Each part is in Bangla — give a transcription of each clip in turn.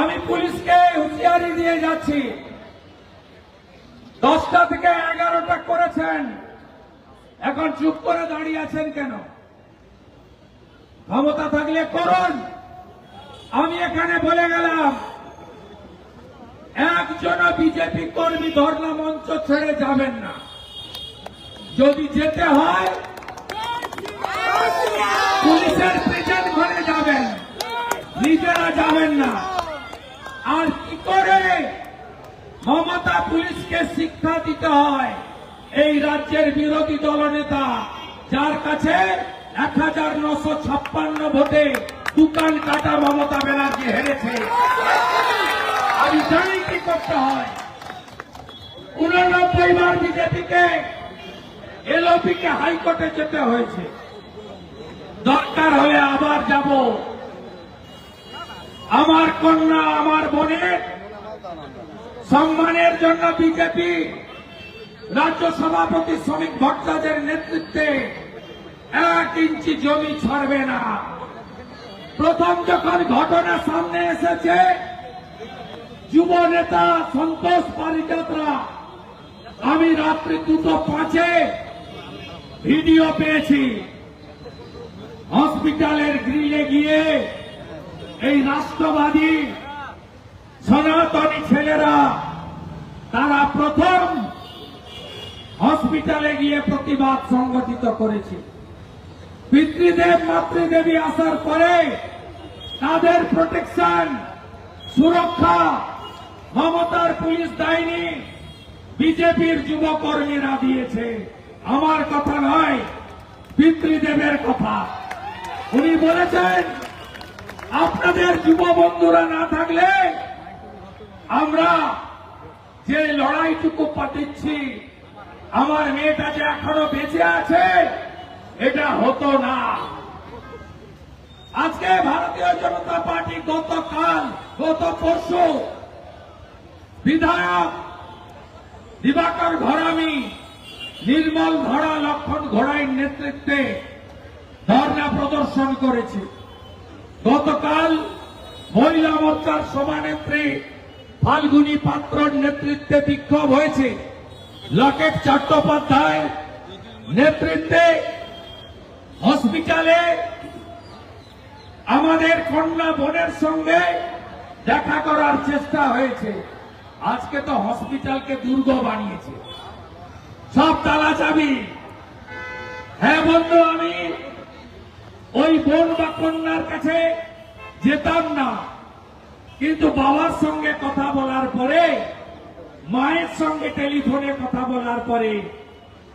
আমি পুলিশকে হুঁশিয়ারি দিয়ে যাচ্ছি। দশটা থেকে এগারোটা করেছেন। এখন চুপ করে দাঁড়িয়ে আছেন কেন? ক্ষমতা থাকলে করুন। আমি এখানে বলে গেলাম, একজন বিজেপি কর্মী ধর্ণা মঞ্চ ছেড়ে যাবেন না। যদি যেতে হয়, পুলিশের প্রেজেন্ট ঘরে যাবেন। নিজেরা যাবেন না আর কি করে মমতা পুলিশকে শিক্ষা দিতে হয়। এই রাজ্যের বিরোধী দলনেতা, যার কাছে এক হাজার নশো ছাপ্পান্ন ভোটে দোকান কাটা মমতা ব্যানার্জি হেরেছে। আমি জানি কি করতে হয়। উননব্বই বার বিজেপিকে, এলওপিকে হাইকোর্টে যেতে হয়েছে। দরকার হলে আবার যাব। আমার কন্যা, আমার বোনের সম্মানের জন্য বিজেপি রাজ্য সভাপতি শ্রমিক ভট্টাচার্যের নেতৃত্বে এক ইঞ্চি জমি ছাড়বে না। প্রথম যখন ঘটনা সামনে এসেছে, যুব নেতা সন্তোষ পারিজাতরা, আমি রাত্রি দুটো পাঁচে ভিডিও পেয়েছি। হসপিটালের গ্রিলে গিয়ে এই রাষ্ট্রবাদী সনাতনী ছেলেরা, তারা প্রথম হসপিটালে গিয়ে প্রতিবাদ সংগঠিত করেছে। পিতৃদেব, মাতৃদেবী আসার পরে তাদের প্রোটেকশন সুরক্ষা, মমতার পুলিশ দেয়নি বিজেপির যুবকর্মীরা দিয়েছে। আমার কথা নয়, পিতৃদেবের কথা। উনি বলেছেন, আপনাদের যুব বন্ধুরা না থাকলে আমরা যে লড়াইটুকু পাঠিয়েছি আমার মেয়েটা যে এখনও বেঁচে আছে, এটা হতো না। আজকে ভারতীয় জনতা পার্টি গতকাল, গত পরশু বিধায়ক দিবাকর ঘরামি, নির্মল ঘোড়া লক্ষণ ঘোড়াইয়ের নেতৃত্বে ধর্ণা প্রদর্শন করেছে। গতকাল মহিলা মোর্চার সভানেত্রী ফাল্গুনী পাত্রর নেতৃত্বে বিক্ষোভ হয়েছে। লকেট চট্টোপাধ্যায় নেতৃত্বে হসপিটালে আমাদের কন্যা বোনের সঙ্গে দেখা করার চেষ্টা হয়েছে। আজকে তো হসপিটালকে দুর্গ বানিয়েছে। সব তালা চাবি হ্যাঁ বন্ধু, আমি ওই বোন বা কন্যার কাছে যেতাম না। কিন্তু বাবার সঙ্গে কথা বলার পরে, মায়ের সঙ্গে টেলিফোনে কথা বলার পরে,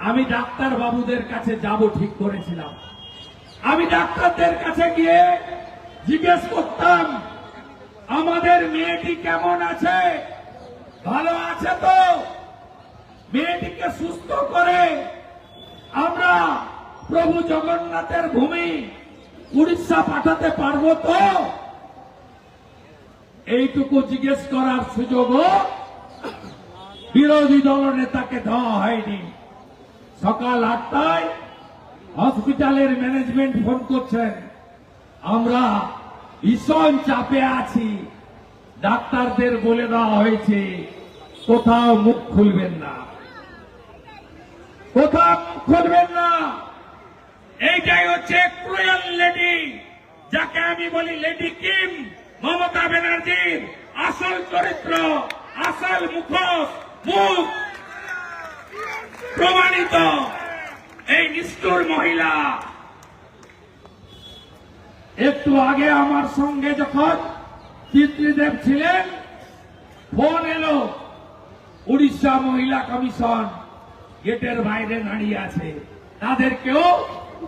আমি ডাক্তার বাবুদের কাছে যাব ঠিক করেছিলাম। আমি ডাক্তারদের কাছে গিয়ে জিজ্ঞেস করতাম, আমাদের মেয়েটি কেমন আছে? ভালো আছে তো? মেয়েটিকে সুস্থ করে আমরা প্রভু জগন্নাথের ভূমি উড়িষ্যা পাঠাতে পারব তো? এইটুকু জিজ্ঞেস করার সুযোগও বিরোধী দল নেতাকে দেওয়া হয়নি। সকাল আটটায় হসপিটালের ম্যানেজমেন্ট ফোন করছেন, আমরা ভীষণ চাপে আছি। ডাক্তারদের বলে দেওয়া হয়েছে, কোথাও মুখ খুলবেন না। কোথাও মুখ খুলবেন না। এইটাই হচ্ছে ক্রুয়েল লেডি যাকে আমি বলি লেডি কিম মমতা ব্যানার্জির আসল চরিত্র, আসল মুখোশ, মুখ প্রমাণিত এই নিষ্ঠুর মহিলা। একটু আগে আমার সঙ্গে যখন চিত্রদেব ছিলেন, ফোন এলো, উড়িষ্যা মহিলা কমিশন গেটের বাইরে দাঁড়িয়ে আছে। তাদেরকেও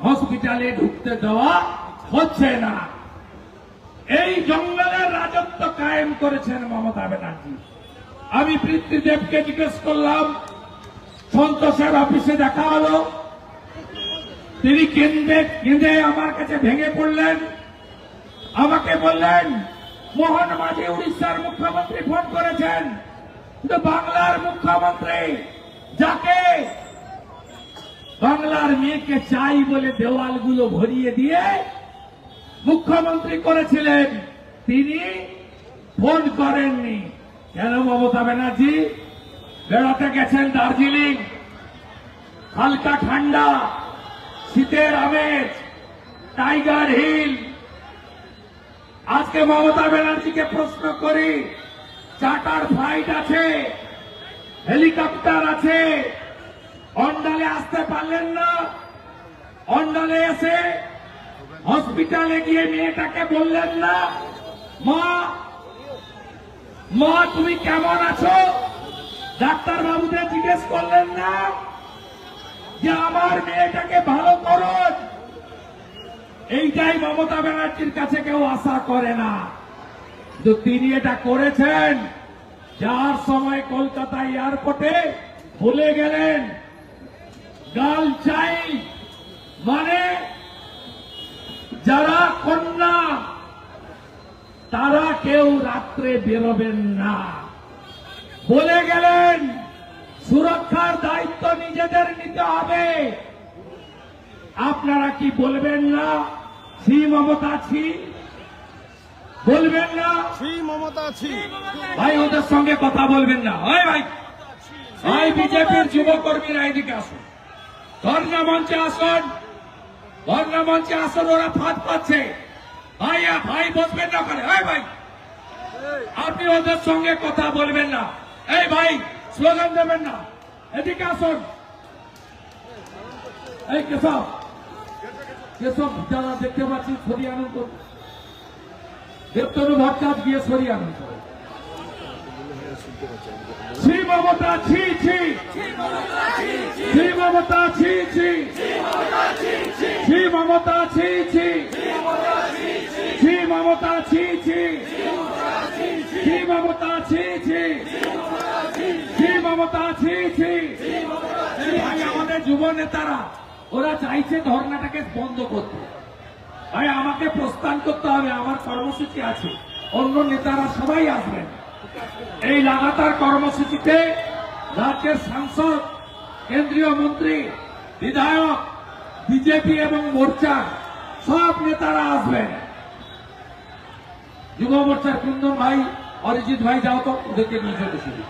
হসপিটালে ঢুকতে দেওয়া হচ্ছে না। এই জঙ্গলের রাজত্ব কায়েম করেছেন মমতা ব্যানার্জি। আমি পৃথ্বীদেবকে জিজ্ঞেস করলাম সন্তোষের অফিসে দেখা হলো। তিনি কেন্দ্রে কেঁদে আমার কাছে ভেঙে পড়লেন। আমাকে বললেন, মোহন মাঝি উড়িষ্যার মুখ্যমন্ত্রী ফোন করেছেন। কিন্তু বাংলার মুখ্যমন্ত্রী যাকে? বাংলার মেয়েকে চাই বলে দেওয়ালগুলো ভরিয়ে দিয়ে মুখ্যমন্ত্রী করেছিলেন, তিনি ফোন করেননি। কেন মমতা ব্যানার্জি? বেড়াতে গেছেন দার্জিলিং, হালকা ঠান্ডা, শীতের আমেজ, টাইগার হিল। আজকে মমতা ব্যানার্জিকে প্রশ্ন করি, চার্টার ফ্লাইট আছে, হেলিকপ্টার আছে, অন্ডালে আসতে পারলেন না, অন্ডালে এসে হসপিটালে গিয়ে মেয়েটাকে বললেন না, মা মা, তুমি কেমন আছো? ডাক্তার বাবুদের জিজ্ঞেস করলেন না, যে আমার মেয়েটাকে ভালো করুন এইটাই মমতা ব্যানার্জির কাছে কেউ আশা করে না। কিন্তু তিনি এটা করেছেন, যার সময় কলকাতা এয়ারপোর্টে ভুলে গেলেন। গার্ল চাইল্ড মানে যারা কন্যা তারা কেউ রাত্রে বেরোবেন না। বলে গেলেন সুরক্ষার দায়িত্ব নিজেদের নিতে হবে। আপনারা কি বলবেন না ছি মমতা ছি বলবেন না? ছি মমতা ছি ভাই ওদের সঙ্গে কথা বলবেন না। হয় ভাই ভাই বিজেপির যুবকর্মীরা এদিকে আসুন। ধর্ণা মঞ্চে আসুন। ধর্ণা মঞ্চে আসুন ওরা ফাঁদ পাচ্ছে। ভাই আ, ভাই বসবেন না ওখানে। হয় ভাই আপনি ওদের সঙ্গে কথা বলবেন না। এই ভাই স্লোগান দেবেন না। এদিকে আসুন। এই কেশব কেশব যারা দেখতে পাচ্ছি সরিয়ে আনন্দ দেবতনু ভট্টাচ গিয়ে সরিয়ে আনন্দ যুব নেতারা, ওরা চাইছে ধর্নাটাকে বন্ধ করতে। ভাই, আমাকে প্রস্থান করতে হবে, আমার কর্মসূচি আছে। অন্য নেতারা সবাই আসবেন। এই লাগাতার কর্মসূচিতে রাজ্যের সাংসদ, কেন্দ্রীয় মন্ত্রী, বিধায়ক, বিজেপি এবং মোর্চা সব নেতারা আসবেন। যুব মোর্চার কুন্দন ভাই, অরিজিৎ ভাই, যাও তো, ওদেরকে নিয়ে শুরু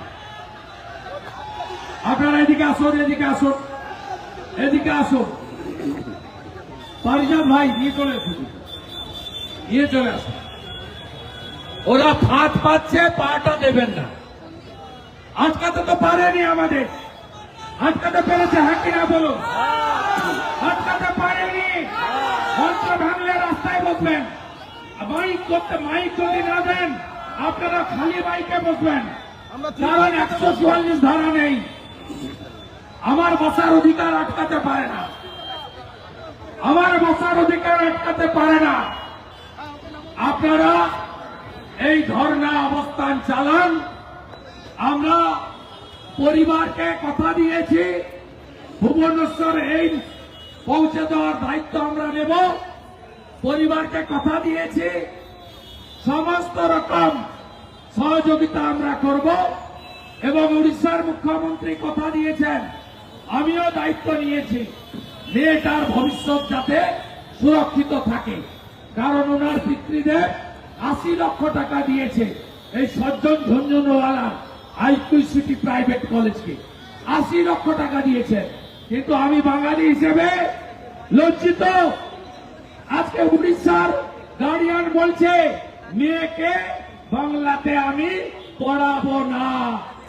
আপনারা এদিকে আসুন এদিকে আসুন এদিকে আসুন। পারিজাত ভাই, নিয়ে চলে আসুন। নিয়ে চলে আসুন। ওরা ফাঁদ পাচ্ছে, পাটা দেবেন না। আটকাতে তো পারেনি আমাদের। আটকাতে পেরেছে হ্যাঁ কিনা বলুন? আটকাতে পারেনি। ভাঙলে রাস্তায় বসবেন। মাইক করতে, মাইক যদি না দেন, আপনারা খালি মাইকে বসবেন। কারণ একশো চুয়াল্লিশ ধারা নেই। আমার বসার অধিকার আটকাতে পারে না। আমার বসার অধিকার আটকাতে পারে না। আপনারা এই ধর্ণা অবস্থান চালান। আমরা পরিবারকে কথা দিয়েছি, ভুবনেশ্বর এই পৌঁছে দেওয়ার দায়িত্ব আমরা নেব। পরিবারকে কথা দিয়েছি, সমস্ত রকম সহযোগিতা আমরা করব এবং উড়িষ্যার মুখ্যমন্ত্রী কথা দিয়েছেন, আমিও দায়িত্ব নিয়েছি। মেয়েটার ভবিষ্যৎ যাতে সুরক্ষিত থাকে, কারণ ওনার পিতৃদেব আশি লক্ষ টাকা দিয়েছে এই সজ্জন ঝঞ্ঝনওয়ালা আইকিউ সিটি প্রাইভেট কলেজকে। আশি লক্ষ টাকা দিয়েছে। কিন্তু আমি বাঙালি হিসেবে লজ্জিত। আজকে উড়িষ্যার গার্ডিয়ান বলছে, মেয়েকে বাংলাতে আমি পড়াবো না।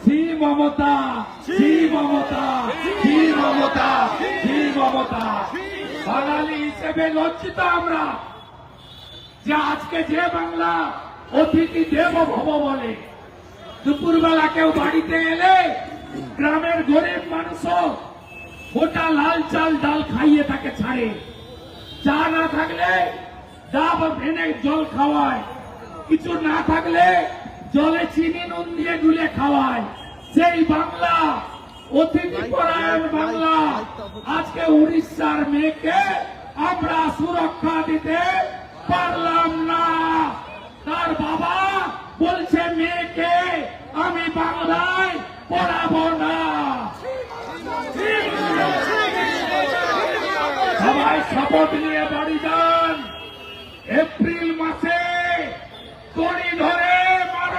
শ্রী মমতা শ্রী মমতা শ্রী মমতা শ্রী মমতা। বাঙালি হিসেবে লজ্জিত আমরা। যে আজকে যে বাংলা অতিথি দেব ভব বলে, দুপুরবেলা কেউ বাড়িতে এলে গ্রামের গরিব মানুষও গোটা লাল চাল ডাল খাইয়ে তাকে ছাড়ে। চা না থাকলে ডাব ভেনে জল খাওয়ায়। কিছু না থাকলে জলে চিনি, নুন দিয়ে গুলে খাওয়ায়। সেই বাংলা, অতিথি পরায়ণ বাংলা, আজকে উড়িষ্যার মেয়েকে আমরা সুরক্ষা দিতে পারলাম না। তার বাবা বলছে, মেয়েকে আমি বাংলায় পড়াবো না। সবাই শপথ নিয়ে বাড়ি যান। এপ্রিল মাসে দড়ি ধরে মার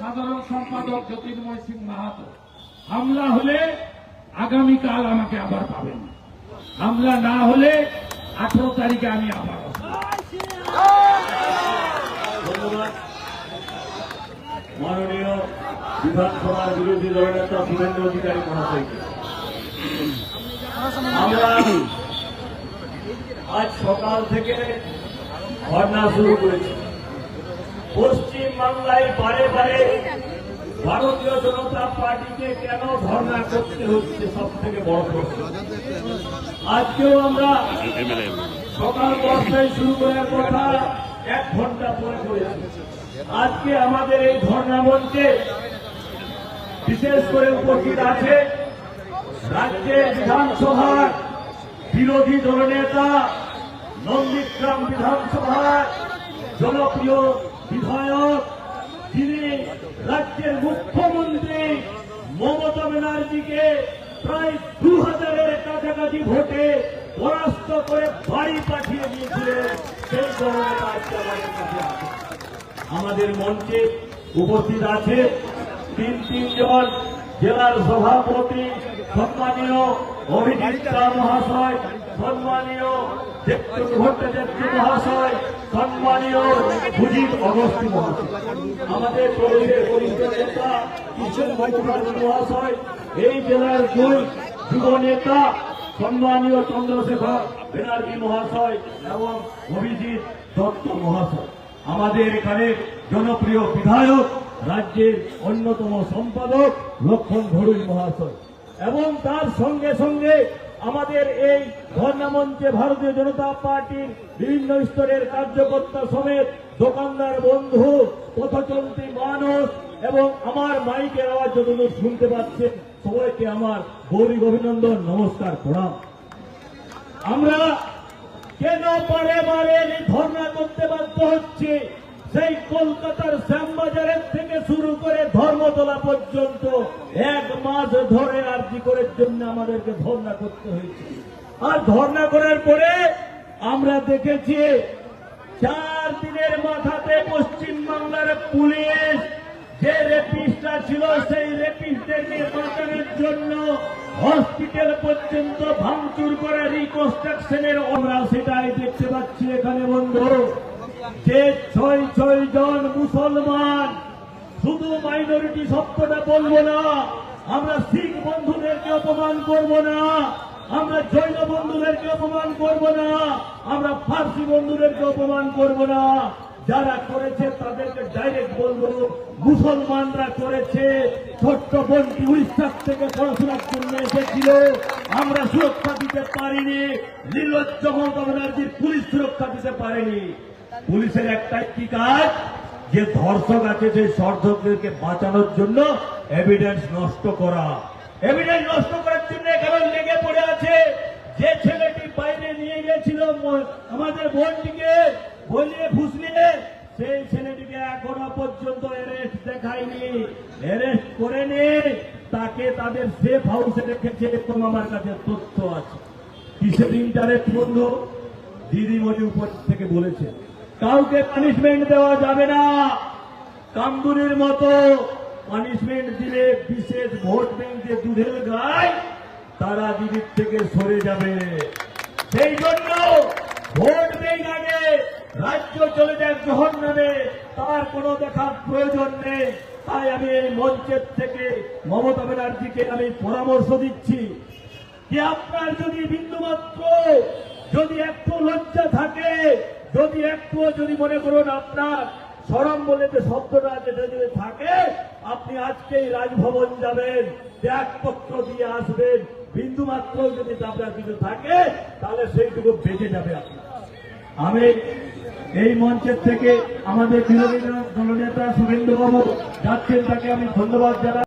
সাধারণ সম্পাদক জ্যোতির্ময় সিং মাহাতো। হামলা হলে আগামীকাল আমাকে আবার পাবেন। হামলা না হলে আঠারো তারিখে আমি আবার। ধন্যবাদ। মাননীয় বিধানসভার বিরোধী দলনেতা শুভেন্দু অধিকারী মহাশয়কে। আমরা আজ সকাল থেকে ধর্ণা শুরু করেছি। পশ্চিম বাংলায় বারে বারে ভারতীয় জনতা পার্টিকে কেন ধর্ণা করতে হচ্ছে সব থেকে বড় প্রশ্ন? আজকেও আমরা সকাল দশটায় শুরু করার কথা, এক ঘণ্টা পরে করেছি আজকে আমাদের এই ধর্ণা মঞ্চে বিশেষ করে উপস্থিত আছে রাজ্যের বিধানসভার বিরোধী দলনেতা নন্দীগ্রাম বিধানসভার জনপ্রিয় বিধায়ক, যিনি রাজ্যের মুখ্যমন্ত্রী মমতা ব্যানার্জিকে প্রায় দু হাজারের কাছাকাছি ভোটে পরাস্ত করে বাড়ি পাঠিয়ে দিয়েছিলেন, সেই আছে। আমাদের মঞ্চে উপস্থিত আছে তিন তিনজন জেলার সভাপতি, সম্মানীয় অভিজিৎ মহাশয় সম্মানীয় ভট্টাচার্য মহাশয় সম্মানীয় সুজিত মহাশয় আমাদের প্রদেশের বরিষ্ঠ নেতা কিশোর মহাশয় এই নেতা চন্দ্রশেখর ব্যানার্জি মহাশয় এবং অভিজিৎ দত্ত মহাশয়। আমাদের এখানে জনপ্রিয় বিধায়ক, রাজ্যের অন্যতম সম্পাদক লক্ষণ ঘড়ুই মহাশয়। এবং তার সঙ্গে সঙ্গে আমাদের এই ধর্ণা মঞ্চে ভারতীয় জনতা পার্টির বিভিন্ন স্তরের কার্যকর্তা সমেত দোকানদার, বন্ধু, পথচলতি মানুষ এবং আমার মাইকের আওয়াজ যতদূর শুনতে পাচ্ছে সবাইকে আমার গৌরী অভিনন্দন, নমস্কার, প্রণাম। আমরা কেন বারে এই ধর্ণা করতে বাধ্য হচ্ছে? সেই কলকাতার শ্যামবাজারের থেকে শুরু করে ধর্মতলা পর্যন্ত মাস ধরে আর্জি করার জন্য আমাদেরকে ধর্ণা করতে হয়েছে। আর ধর্ণা করার পরে আমরা দেখেছি চার দিনের মাথাতে পশ্চিম বাংলার পুলিশ যে রেপিস্টটা ছিল, সেই রেপিস্টদেরকে বাঁচানোর জন্য হসপিটাল পর্যন্ত ভাঙচুর করে রিকনস্ট্রাকশনের আমরা সেটাই দেখতে পাচ্ছি এখানে বন্ধু। যে ছয় ছয় জন মুসলমান, শুধু মাইনরিটি শব্দটা বলব না আমরা শিখ বন্ধুদেরকে অপমান করব না। আমরা জৈন বন্ধুদেরকে অপমান করব না। আমরা ফার্সি বন্ধুদেরকে অপমান করব না। যারা করেছে তাদেরকে ডাইরেক্ট বলব, মুসলমানরা করেছে, ছোট্ট বোনটি উড়িষ্যার থেকে পড়াশোনার জন্য এসেছিল। আমরা সুরক্ষা দিতে পারিনি। নির্লজ্জ মমতা ব্যানার্জির পুলিশ সুরক্ষা দিতে পারেনি। পুলিশের একটাই কি কাজ? যে ধর্ষক আছে, সেই ধর্ষকদেরকে বাঁচানোর জন্য এভিডেন্স নষ্ট করা। এভিডেন্স নষ্ট করার জন্য এখানে লেগে পড়ে আছে। যে ছেলেটি বাইরে নিয়ে গেছিল আমাদের বোনটিকে বলিয়ে ফুসলিয়ে, সেই ছেলেটিকে এখনও পর্যন্ত অ্যারেস্ট দেখায়নি। অ্যারেস্ট করেনি তাকে তাদের সেফ হাউসে রেখেছে এরকম আমার কাছে তথ্য আছে। কিসের ইন্টারেস্ট বন্ধু? দিদিমণি উপর থেকে বলেছে। কাউকে পানিশমেন্ট দেওয়া যাবে না। কামদুনির মতো পানিশমেন্ট দিলে বিশেষ ভোট ব্যাংকে দুধের গায় তারা দিদির থেকে সরে যাবে। সেই জন্য ভোট ব্যাংক আগে রাজ্য চলে যায় গ্রহণ নামে তার কোনো দেখার প্রয়োজন নেই। তাই আমি এই মঞ্চের থেকে মমতা ব্যানার্জিকে আমি পরামর্শ দিচ্ছি যে আপনার যদি বিন্দুমাত্র যদি একটু লজ্জা থাকে যদি একটু যদি মনে করুন আপনার সরম বলে যে শব্দটা যেটা যদি থাকে, আপনি আজকেই রাজভবন যাবেন, ত্যাগপত্র দিয়ে আসবেন, বিন্দুমাত্র যদি আপনার কিছু থাকে, তাহলে সেইটুকু বেঁচে যাবে আপনার। আমি এই মঞ্চের থেকে আমাদের বিরোধী দলনেতা শুভেন্দু বাবু যাচ্ছেন, তাকে আমি ধন্যবাদ জানাই।